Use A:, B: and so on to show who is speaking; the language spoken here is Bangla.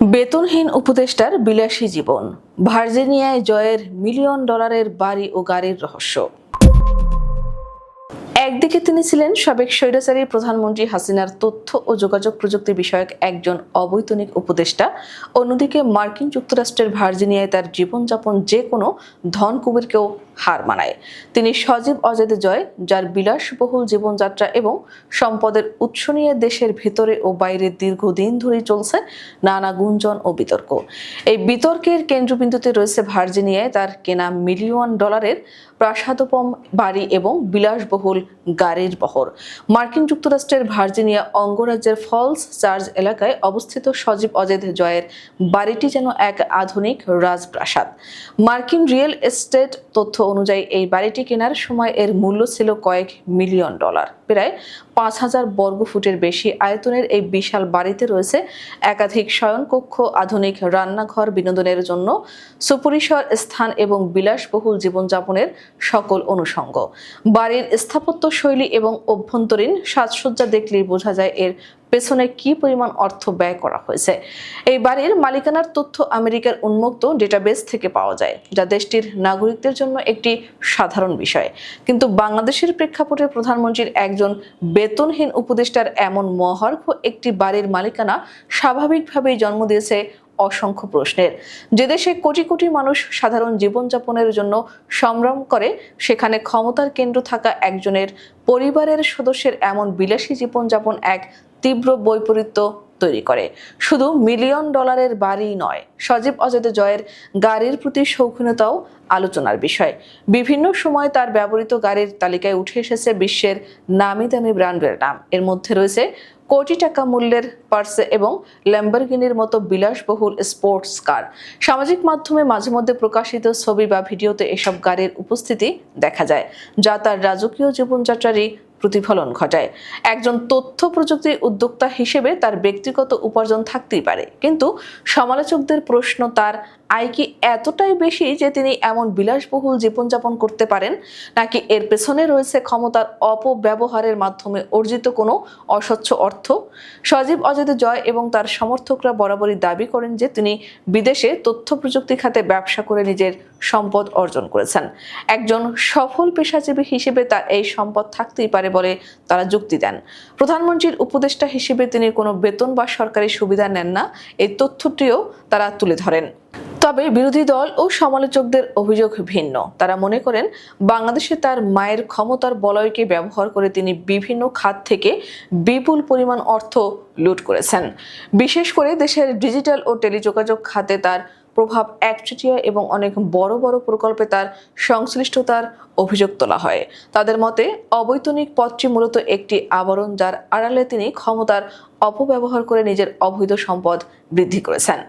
A: বেতনহীন উপদেষ্টার বিলাসী জীবন। ভার্জিনিয়ায় জয়ের মিলিয়ন ডলারের বাড়ি ও গাড়ির রহস্য। একদিকে তিনি ছিলেন সাবেক স্বৈরাচারী প্রধানমন্ত্রী হাসিনার তথ্য ও যোগাযোগ প্রযুক্তি বিষয়ক একজন অবৈতনিক উপদেষ্টা। অন্যদিকে মার্কিন যুক্তরাষ্ট্রের ভার্জিনিয়ায় তার জীবনযাপন যে কোনো ধন কুবেরকেও হার মানায়। তিনি সজীব অজেদ জয়, যার বিলাসবহুল জীবনযাত্রা এবং সম্পদের উৎস নিয়ে দেশের ভেতরে ও বাইরে দীর্ঘদিন ধরেই চলছে নানা গুঞ্জন ও বিতর্ক। এই বিতর্কের কেন্দ্রবিন্দুতে রয়েছে ভার্জিনিয়ায় তার কেনা মিলিয়ন ডলারের প্রাসাদোপম বাড়ি এবং বিলাসবহুল গাড়ির বহর। মার্কিন যুক্তরাষ্ট্রের ভার্জিনিয়া অঙ্গরাজ্যের ফলস চার্জ এলাকায় অবস্থিত সজীব অজেদ জয়ের বাড়িটি যেন এক আধুনিক রাজপ্রাসাদ। মার্কিন রিয়েল এস্টেট তথ্য অনুযায়ী এই বাড়িটি কেনার সময় এর মূল্য ছিল কয়েক মিলিয়ন ডলার। প্রায় পাঁচ হাজার বর্গ ফুটের বেশি আয়তনের এই বিশাল বাড়িতে রয়েছে একাধিক শয়নকক্ষ, আধুনিক রান্নাঘর বিনোদনের জন্য, সুপরিসর স্থান এবং বিলাসবহুল জীবনযাপনের সকল অনুষঙ্গ। বাড়ির স্থাপত্য শৈলী এবং অভ্যন্তরীণ সাজসজ্জা দেখলেই বোঝা যায় এর পেছনে কি পরিমাণ অর্থ ব্যয় করা হয়েছে। এই বাড়ির মালিকানার তথ্য আমেরিকার উন্মুক্ত ডেটাবেস থেকে পাওয়া যায়, যা দেশটির নাগরিকদের জন্য একটি সাধারণ বিষয়। কিন্তু বাংলাদেশের প্রেক্ষাপটে প্রধানমন্ত্রীর একজন বেতনহীন উপদেষ্টার এমন মহার্ঘ একটি বাড়ির মালিকানা স্বাভাবিকভাবেই জন্ম দিয়েছে অসংখ্য প্রশ্নের। যে দেশে কোটি কোটি মানুষ সাধারণ জীবনযাপনের জন্য সংগ্রাম করে, সেখানে ক্ষমতার কেন্দ্র থাকা একজনের পরিবারের সদস্যের এমন বিলাসী জীবনযাপন এক তীব্র বৈপরীত্য তৈরি করে। শুধু মিলিয়ন ডলারের বাড়ি নয়, সজীব অজেদ জয়ের গাড়ির প্রতি শৌখিনতাও আলোচনার বিষয়। বিভিন্ন সময় তার ব্যবহৃত গাড়ির তালিকায় উঠে এসেছে বিশ্বের নামি দামি ব্র্যান্ডের নাম। এর মধ্যে রয়েছে কোটি টাকা মূল্যের পার্সে এবং ল্যাম্বরগিনির মতো বিলাসবহুল স্পোর্টস কার। সামাজিক মাধ্যমে মাঝে মধ্যে প্রকাশিত ছবি বা ভিডিওতে এসব গাড়ির উপস্থিতি দেখা যায়, যা তার রাজকীয় জীবনযাত্রারই প্রতিফলন ঘটায়। একজন তথ্য প্রযুক্তি উদ্যোক্তা হিসেবে তার ব্যক্তিগত উপার্জন থাকতেই পারে। কিন্তু সমালোচকদের প্রশ্ন তার আয় কি এতটাই বেশি যে তিনি এমন বিলাসবহুল জীবনযাপন করতে পারেন, নাকি এর পেছনে রয়েছে ক্ষমতার অপব্যবহারের মাধ্যমে অর্জিত কোনো অস্বচ্ছ অর্থ? সজীব অজেদ জয় এবং তার সমর্থকরা বরাবরই দাবি করেন যে তিনি বিদেশে তথ্য প্রযুক্তি খাতে ব্যবসা করে নিজের সম্পদ অর্জন করেছেন। একজন সফল পেশাজীবী হিসেবে তার এই সম্পদ থাকতেই পারে বলে তারা যুক্তি দেন। প্রধানমন্ত্রীর উপদেষ্টা হিসেবে তিনি কোনো বেতন বা সরকারি সুবিধা নেন না, এই তথ্যটিও তারা তুলে ধরেন। তবে বিরোধী দল ও সমালোচকদের অভিযোগ ভিন্ন। তারা মনে করেন, বাংলাদেশে তার মায়ের ক্ষমতার বলয়কে ব্যবহার করে তিনি বিভিন্ন খাত থেকে বিপুল পরিমাণ অর্থ লুট করেছেন। বিশেষ করে দেশের ডিজিটাল ও টেলিযোগাযোগ খাতে তার প্রভাব একচেটিয়া এবং অনেক বড় বড় প্রকল্পে তার সংশ্লিষ্টতার অভিযোগ তোলা হয়। তাদের মতে, অবৈতনিক পদটি মূলত একটি আবরণ যার আড়ালে তিনি ক্ষমতার অপব্যবহার করে নিজের অবৈধ সম্পদ বৃদ্ধি করেছেন।